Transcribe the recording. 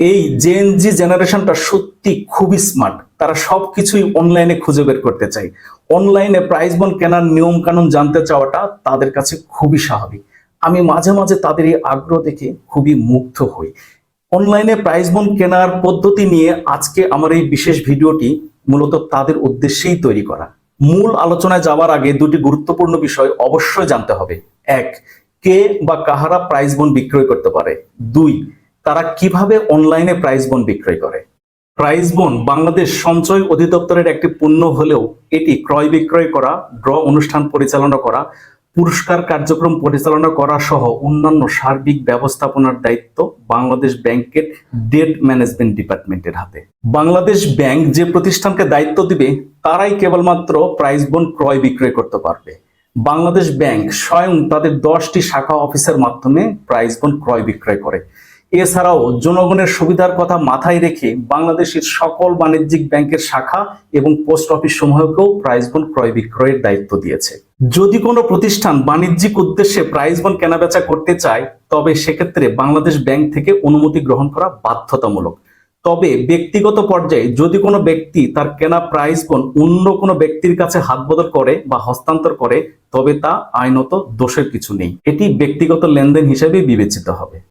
এই জেএনজি জেনারেশনটা সত্যি খুবই স্মার্ট তারা সবকিছুই অনলাইনে খুঁজে বের করতে চায়। অনলাইনে প্রাইস বন কেনার নিয়ম কানুন জানতে চাওয়াটা তাদের কাছে খুবই স্বাভাবিক। আমি মাঝে মাঝে তাদের এই আগ্রহ দেখে খুবই মুগ্ধ হই। অনলাইনে প্রাইস বন কেনার পদ্ধতি নিয়ে আজকে আমার এই বিশেষ ভিডিওটি মূলত তাদের উদ্দেশ্যেই তৈরি করা। মূল আলোচনায় যাওয়ার আগে দুটি গুরুত্বপূর্ণ বিষয় অবশ্যই জানতে হবে। এক, কে বা কাহারা প্রাইস বন বিক্রয় করতে পারে? দুই তারা কীভাবে অনলাইনে প্রাইস বন বিক্রয় করে? প্রাইস বন বাংলাদেশ সঞ্চয় অধিদপ্তরের একটি পণ্য হলেও এটি ক্রয় বিক্রয় করা ড্র অনুষ্ঠান পরিচালনা করা, পুরস্কার কার্যক্রম পরিচালনা করা সহ অন্যান্য সার্বিক ব্যবস্থাপনার দায়িত্ব বাংলাদেশ ব্যাংকের ডেট ম্যানেজমেন্ট ডিপার্টমেন্টের হাতে। বাংলাদেশ ব্যাংক যে প্রতিষ্ঠানকে দায়িত্ব দিবে, তারাই কেবলমাত্র প্রাইস বন ক্রয় বিক্রয় করতে পারবে। বাংলাদেশ ব্যাংক স্বয়ং তাদের দশটি শাখা অফিসের মাধ্যমে প্রাইস বন ক্রয় বিক্রয় করে। এছাড়াও জনগণের সুবিধার কথা মাথায় রেখে বাংলাদেশের সকল বাণিজ্যিক ব্যাংকের শাখা এবং পোস্ট অফিস সমূহকেও প্রাইজ বন ক্রয় বিক্রয়ের দায়িত্ব দিয়েছে। যদি কোনো প্রতিষ্ঠান বাণিজ্যিক উদ্দেশ্যে প্রাইস বন কেনাবেচা করতে চায়, তবে সেক্ষেত্রে বাংলাদেশ ব্যাংক থেকে অনুমতি গ্রহণ করা বাধ্যতামূলক। তবে ব্যক্তিগত পর্যায়ে যদি কোনো ব্যক্তি তার কেনা প্রাইজ বন অন্য কোনো ব্যক্তির কাছে হাত বদল করে বা হস্তান্তর করে, তবে তা আইনত দোষের কিছু নেই। এটি ব্যক্তিগত লেনদেন হিসেবে বিবেচিত হবে।